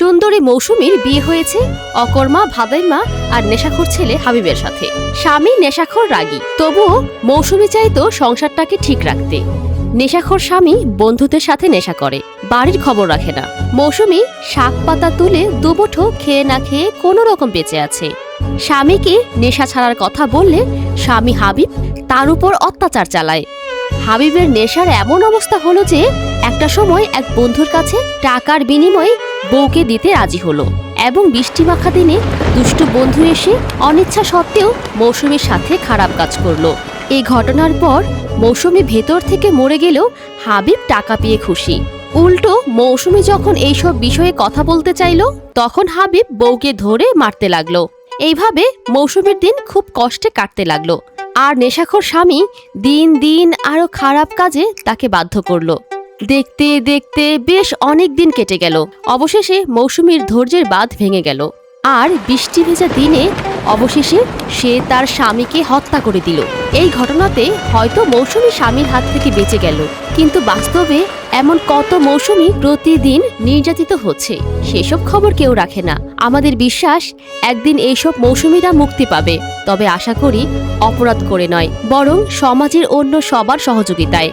সুন্দরী মৌসুমীর বিয়ে হয়েছে অকর্মা, ভাদাইমা আর নেশাখোর ছেলে হাবিবের সাথে। স্বামী নেশাখোর রাগী। তবুও মৌসুমী চাইতো সংসারটাকে ঠিক রাখতে। নেশাখোর স্বামী বন্ধুদের সাথে নেশা করে, বাড়ির খবর রাখে না। মৌসুমী শাক পাতা তুলে দুমুঠো খেয়ে না খেয়ে কোনো রকম বেঁচে আছে। স্বামীকে নেশা ছাড়ার কথা বললে স্বামী হাবিব তার উপর অত্যাচার চালায়। হাবিবের নেশার এমন অবস্থা হলো যে একটা সময় এক বন্ধুর কাছে টাকার বিনিময়ে বউকে দিতে রাজি হলো এবং বৃষ্টি মাখা দিনে দুষ্টু বন্ধু এসে অনিচ্ছা সত্ত্বেও মৌসুমীর সাথে খারাপ কাজ করল। এই ঘটনার পর মৌসুমী ভেতর থেকে মরে গেলেও হাবিব টাকা পেয়ে খুশি। উল্টো মৌসুমী যখন এইসব বিষয়ে কথা বলতে চাইলো, তখন হাবিব বউকে ধরে মারতে লাগল। এইভাবে মৌসুমীর দিন খুব কষ্টে কাটতে লাগল। আর নেশাখোর স্বামী দিন দিন আরও খারাপ কাজে তাকে বাধ্য করল। দেখতে দেখতে বেশ অনেক দিন কেটে গেল। অবশেষে মৌসুমীর ধৈর্যের বাঁধ ভেঙে গেল। আর বৃষ্টি ভেজা দিনে অবশেষে সে তার স্বামীকে হত্যা করে দিল। এই ঘটনাতে হয়তো মৌসুমী স্বামীর হাত থেকে বেঁচে গেল। কিন্তু বাস্তবে এমন কত মৌসুমী প্রতিদিন নির্যাতিত হচ্ছে, সেসব খবর কেউ রাখে না। আমাদের বিশ্বাস, একদিন এইসব মৌসুমীরা মুক্তি পাবে। তবে আশা করি অপরাধ করে নয়, বরং সমাজের অন্য সবার সহযোগিতায়।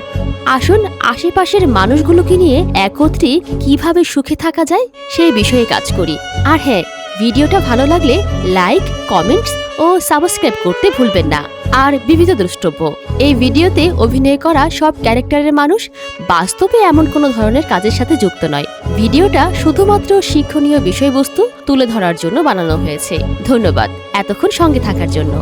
আসুন আশেপাশের মানুষগুলোকে নিয়ে একত্রে কীভাবে সুখে থাকা যায় সেই বিষয়ে কাজ করি। আর হ্যাঁ ভিডিওটা ভালো লাগলে লাইক, কমেন্টস ও সাবস্ক্রাইব করতে ভুলবেন না। আর বিবিধ দ্রষ্টব্য, এই ভিডিওতে অভিনয় করা সব ক্যারেক্টারের মানুষ বাস্তবে এমন কোনো ধরনের কাজের সাথে যুক্ত নয়। ভিডিওটা শুধুমাত্র শিক্ষণীয় বিষয়বস্তু তুলে ধরার জন্য বানানো হয়েছে। ধন্যবাদ এতক্ষণ সঙ্গে থাকার জন্য।